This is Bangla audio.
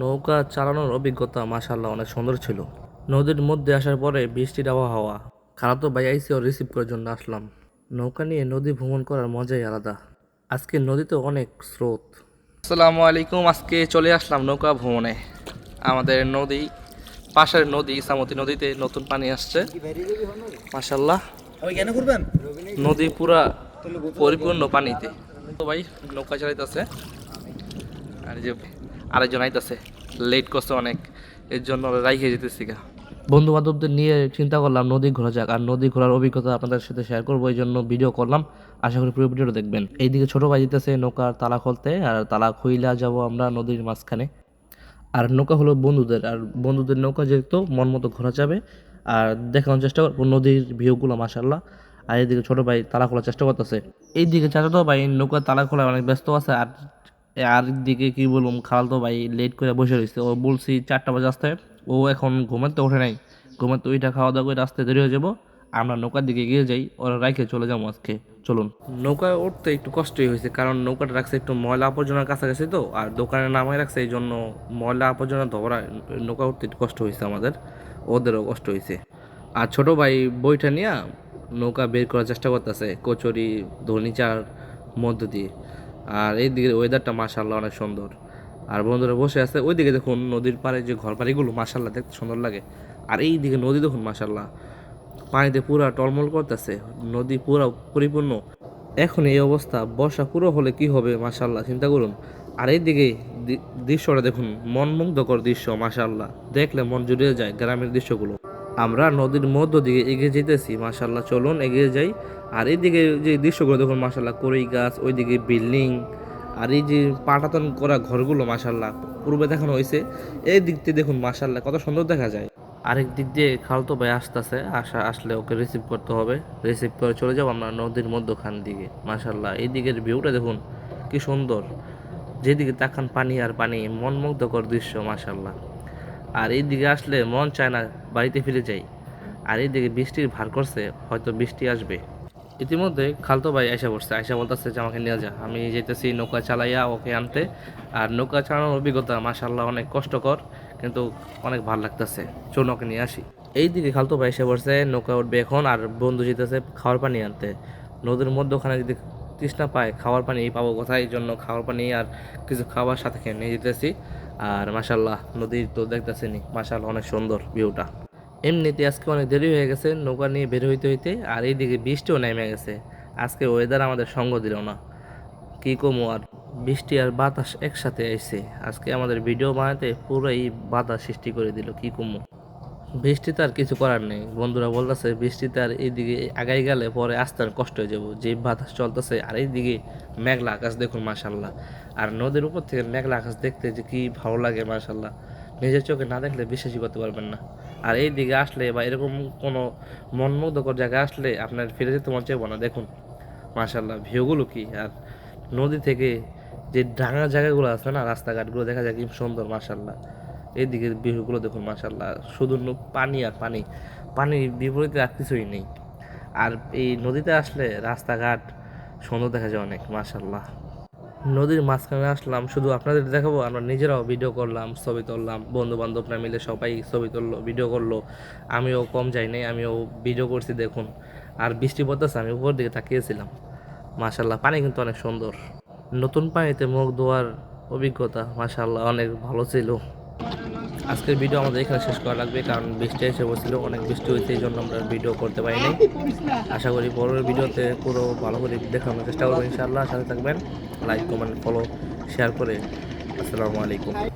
নৌকা চালানোর অভিজ্ঞতা মাশাল্লাহ অনেক সুন্দর ছিল। নদীর মধ্যে আসার পরে বৃষ্টির আবহাওয়া খারাপ তো ভাই আইসি ও রিসিভ করার জন্য আসলাম। নৌকা নিয়ে নদী ভ্রমণ করার মজাই আলাদা। আজকে নদীতে অনেক স্রোত। আসসালামু আলাইকুম আজকে চলে আসলাম নৌকা ভ্রমণে। আমাদের নদী পাশের নদী ইসামতি নদীতে নতুন পানি আসছে। মাশাল্লাহ কেন নদী পুরা পরিপূর্ণ পানিতে। তো ভাই নৌকা চালাইতেছে। আর যে আরেকজন আইতাছে। লেট করছে অনেক। এর জন্য রাইখে যেতেছি গা। বন্ধু বান্ধবদের নিয়ে চিন্তা করলাম, নদী ঘোরা যাক। আর নদী ঘোরার অভিজ্ঞতা আপনাদের সাথে শেয়ার করব, এই জন্য ভিডিও করলাম। আশা করি পুরো ভিডিওটা দেখবেন। এইদিকে ছোটো ভাই দিতেছে নৌকার তালা খুলতে, আর তালা খুইলা যাব আমরা নদীর মাঝখানে। আর নৌকা হলো বন্ধুদের। আর বন্ধুদের নৌকা যেহেতু মন মতো ঘোরা যাবে, আর দেখানোর চেষ্টা করব নদীর ভিউগুলো মাসাল্লাহ আর এইদিকে ছোটো ভাই তালা খোলার চেষ্টা করতেছে। এইদিকে চাচাতো ভাই নৌকা তালা খোলায় অনেক ব্যস্ত আছে, আর আর দিকে কি বলব, খালাতো ভাই লেট করে বসে রয়েছে। ও বলছি চারটা বাজে আসতে। ও এখন ঘুমাতে ওঠে নাই। ঘুমাতে ওইটা খাওয়া দাওয়া করে আসতে দেরি হয়ে যাব। আমরা নৌকার দিকে গিয়ে যাই, ওরা রাইখে চলে যাব আজকে। চলুন। নৌকায় উঠতে একটু কষ্টই হয়েছে, কারণ নৌকাটা রাখছে একটু ময়লা আবর্জনার কাছাকাছি তো, আর দোকানে নামাই রাখছে এই জন্য ময়লা আবর্জনা ধরা নৌকা উঠতে একটু কষ্ট হয়েছে আমাদের। ওদেরও কষ্ট হয়েছে। আর ছোট ভাই বইটা নিয়ে নৌকা বের করার চেষ্টা করতেছে, কচুরি, ধনিচার মধ্য দিয়ে। আর এই দিকে ওয়েদারটা মাশাল্লাহ অনেক সুন্দর। আর বন্ধুরা বসে আছে, ওইদিকে দেখুন নদীর পাড়ে যে ঘর বাড়িগুলো মাশাল্লাহ দেখতে সুন্দর লাগে। আর এই দিকে নদী দেখুন মাশাল্লাহ পানিতে পুরা টলমল করতেছে, নদী পুরা পরিপূর্ণ। এখন এই অবস্থা, বর্ষা পুরো হলে কি হবে মাশাল্লাহ চিন্তা করুন। আর এইদিকে দৃশ্যটা দেখুন, মনমুগ্ধকর দৃশ্য মাশাল্লাহ দেখলে মন জুড়িয়ে যায় গ্রামের দৃশ্যগুলো। আমরা নদীর মধ্য দিকে এগিয়ে যেতেছি মাশাল্লাহ চলুন এগিয়ে যাই। আর এইদিকে যে দৃশ্যগুলো দেখুন মাশাল্লাহ কড়ই গাছ, ওইদিকে বিল্ডিং, আর এই যে পাটাতন করা ঘরগুলো মাশাল্লাহ পূর্বে দেখানো হয়েছে। এই দিক দিয়ে দেখুন মাশাল্লাহ কত সুন্দর দেখা যায়। আরেক দিক দিয়ে খালতো ভাই আসতেছে, আসা আসলে ওকে রিসিভ করতে হবে। রিসিভ করে চলে যাব আমরা নদীর মধ্যখান দিকে মাশাল্লাহ এই দিকের ভিউটা দেখুন, কি সুন্দর। যেদিকে তাকান পানি আর পানি, মনমুগ্ধকর দৃশ্য মাশাল্লাহ আর এই দিকে আসলে মন চায় না বাড়িতে ফিরে যাই। আর এইদিকে বৃষ্টির ভার করছে, হয়তো বৃষ্টি আসবে। ইতিমধ্যে খালতো ভাই এসে পড়ছে আয়সা বলতেছে যে আমাকে নিয়ে যা। আমি যেতেছি নৌকা চালাইয়া ওকে আনতে। আর নৌকা চালানোর অভিজ্ঞতা মাশাল্লাহ অনেক কষ্টকর, কিন্তু অনেক ভালো লাগতেছে। চলুন ওকে নিয়ে আসি। এইদিকে খালতো ভাই এসে পড়ছে নৌকা উঠবে এখন, আর বন্ধু যেতেছে খাওয়ার পানি আনতে। নদীর মধ্যে ওখানে যদি তৃষ্ণা পায়, খাওয়ার পানি পাবো কোথায়? এই জন্য খাওয়ার পানি আর কিছু খাবার সাথে খেয়ে নিয়ে যেতেছি। আর মাশাল্লাহ নদীর তো দেখতেছেনি মাশাল্লাহ অনেক সুন্দর ভিউটা। এমনিতে আজকে অনেক দেরি হয়ে গেছে, নৌকা নিয়ে বের হইতে হইতে, আর এইদিকে বৃষ্টিও নেমে গেছে। আজকে ওয়েদার আমাদের সঙ্গ দিল না। কি কমো আর, বৃষ্টি আর বাতাস একসাথে এসে আজকে আমাদের ভিডিও বানাতে পুরোই বাতাস সৃষ্টি করে দিল, কি কমু। বৃষ্টিতে আর কিছু করার নেই। বন্ধুরা বলতেছে, বৃষ্টিতে আর এইদিকে আগাই গেলে পরে আসতে কষ্ট হয়ে যাব। যে বাতাস চলতেছে, আর এইদিকে মেঘলা আকাশ দেখুন মাশাল্লাহ আর নদীর উপর থেকে মেঘলা আকাশ দেখতে যে কি ভালো লাগে মাশাল্লাহ নিজের চোখে না দেখলে বিশ্বাসই করতে পারবেন না। আর এই দিকে আসলে বা এরকম কোনো মনমুগ্ধকর জায়গায় আসলে আপনার ফিরে যেতে মন চাইব না। দেখুন মাশাল্লাহ ভিউগুলো কি? আর নদী থেকে যে ডাঙা জায়গাগুলো আছে না, রাস্তাঘাটগুলো দেখা যায় কি সুন্দর মাশাল্লাহ এইদিকে ভিউগুলো দেখুন মাশাল্লাহ শুধু পানি আর পানি। পানির বিপরীতে আর কিছুই নেই। আর এই নদীতে আসলে রাস্তাঘাট সুন্দর দেখা যায় অনেক মাশাল্লাহ নদীর মাঝখানে আসলাম, শুধু আপনাদের দেখাবো, আমরা নিজেরাও ভিডিও করলাম, ছবি তুললাম বন্ধু বান্ধবরা মিলে সবাই ছবি তুললো ভিডিও করল। আমিও কম যাই নাই, আমিও ভিডিও করছি, দেখুন। আর বৃষ্টি পড়তেছে, আমি উপর দিকে তাকিয়েছিলাম। মাশাল্লাহ পানি কিন্তু অনেক সুন্দর। নতুন পানিতে মুখ ধোয়ার অভিজ্ঞতা মাশাল্লাহ অনেক ভালো ছিল। আজকের ভিডিও আমাদের এখানে শেষ করা লাগবে, কারণ বৃষ্টি এসে বসছিল অনেক বৃষ্টি হয়েছে, এই জন্য আমরা ভিডিও করতে পারিনি আশা করি পরের ভিডিওতে পুরো ভালো করে দেখানোর চেষ্টা করব, ইনশাআল্লাহ। সাথে থাকবেন লাইক কমেন্ট ফলো শেয়ার করে। আসসালামু আলাইকুম।